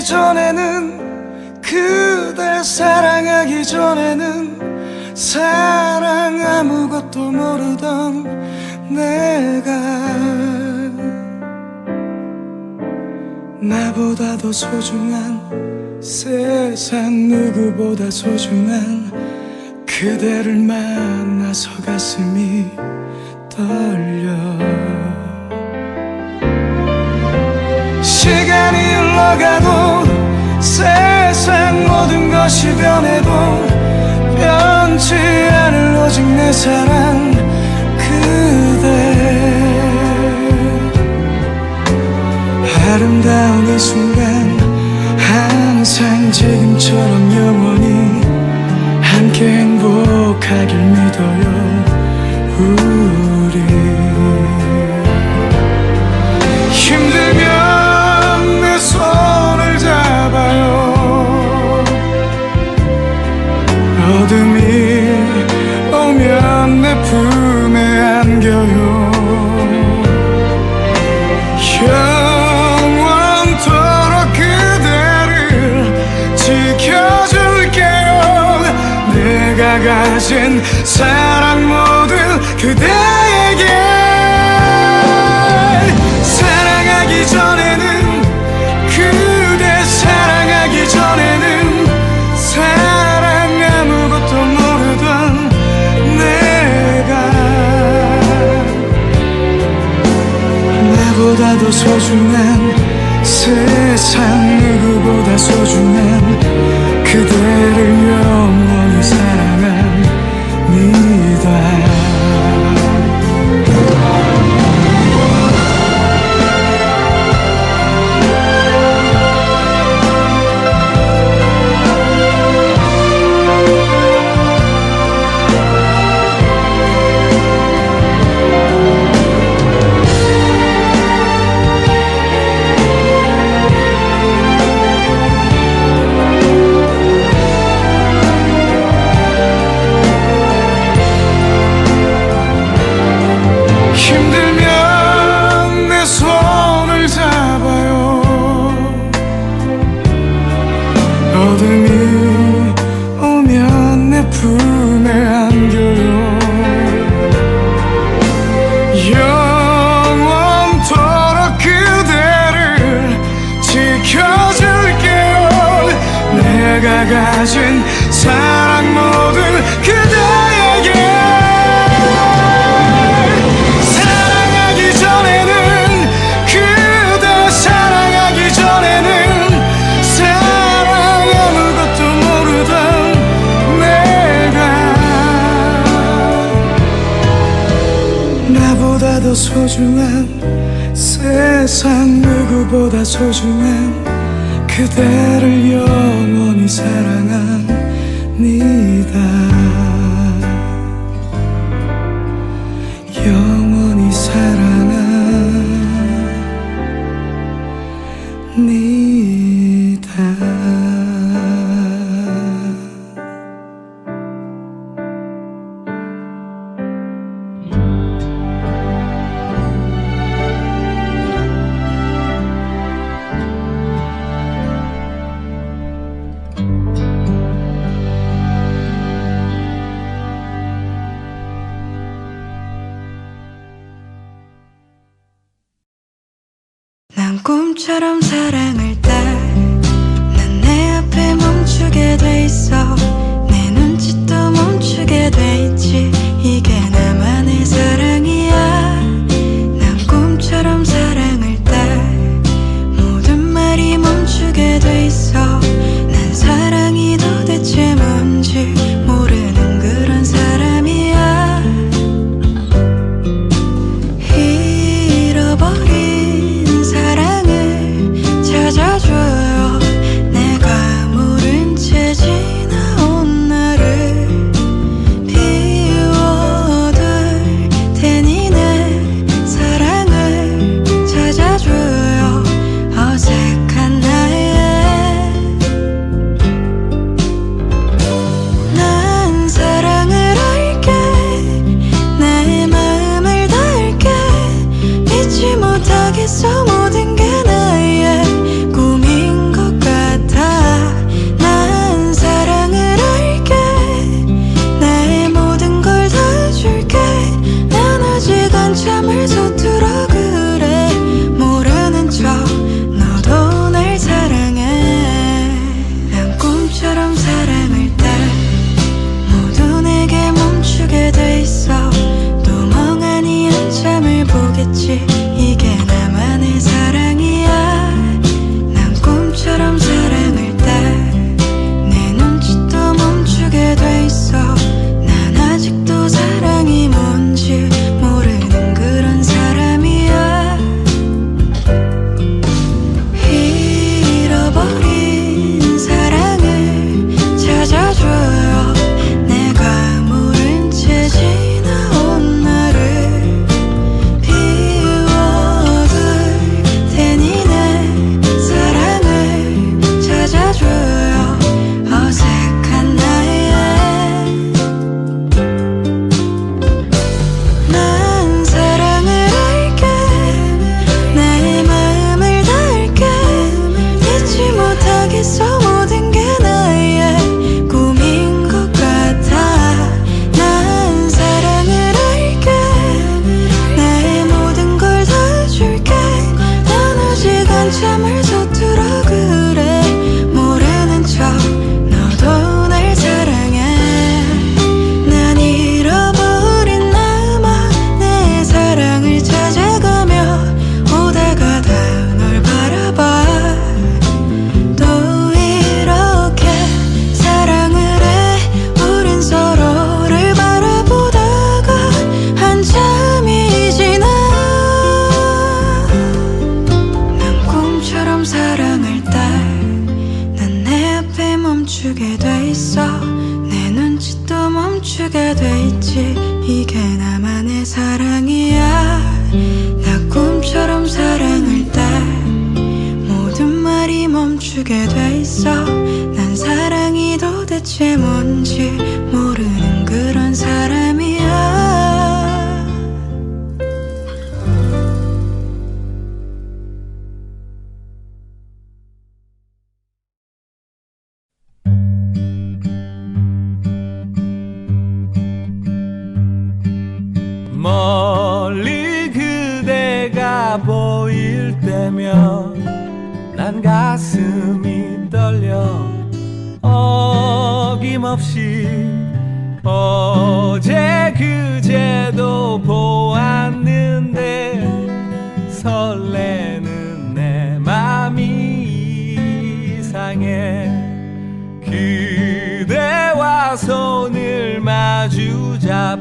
전에는 그댈 사랑하기 전에는 사랑 아무것도 모르던 내가 나보다 더 소중한 세상 누구보다 소중한 그대를 만나서 가슴이 떨려 흘러가도 세상 모든 것이 변해도 변치 않을 오직 내 사랑 그대. 아름다운 이 순간 항상 지금처럼 영원히 함께 행복하길 믿어요 가진 사랑 모두 그대에게. 사랑하기 전에는 그대 사랑하기 전에는 사랑 아무것도 모르던 내가. 나보다 더 소중한 세상 누구보다 소중한 그대를 영원히 사랑 더 소중한 세상 누구보다 소중한 그대를 영원히 사랑합니다 꿈처럼 사랑을 따난 내 앞에 멈추게 돼 있어 사랑이 job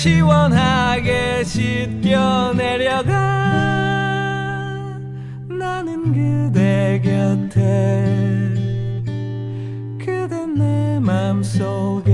시원하게 씻겨 내려가. 나는 그대 곁에 그대 내 맘속에.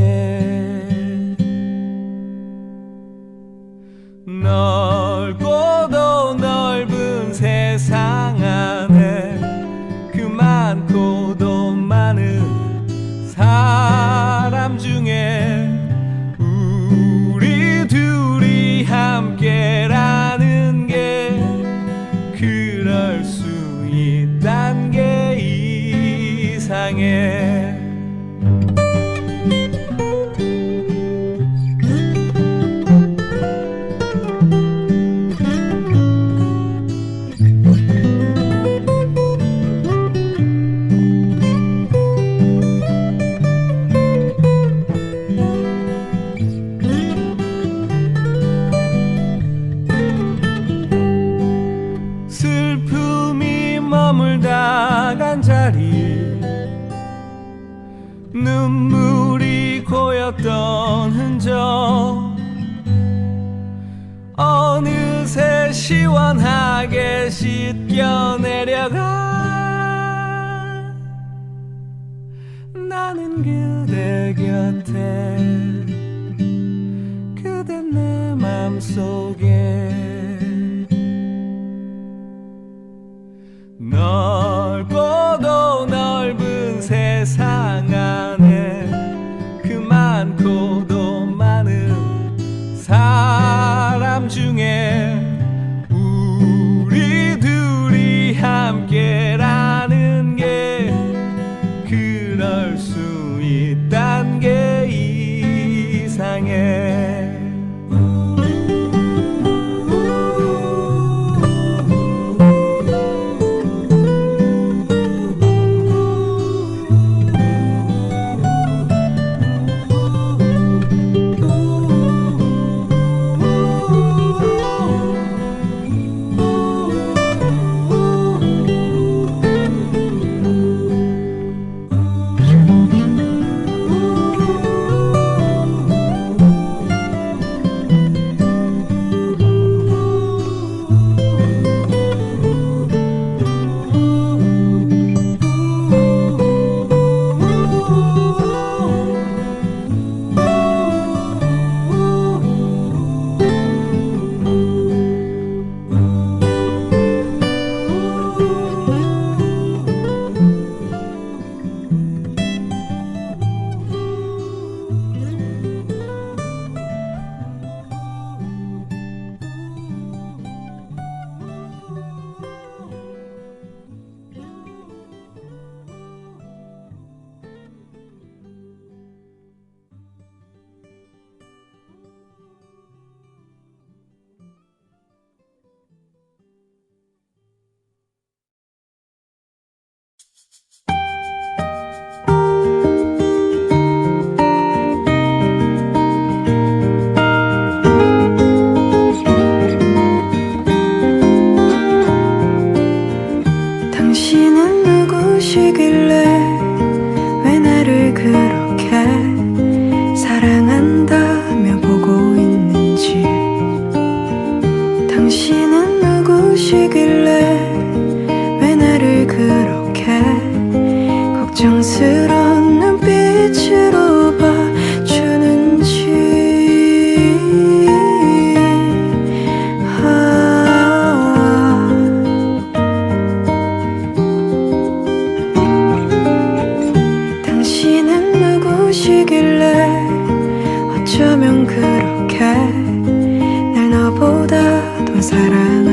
사랑.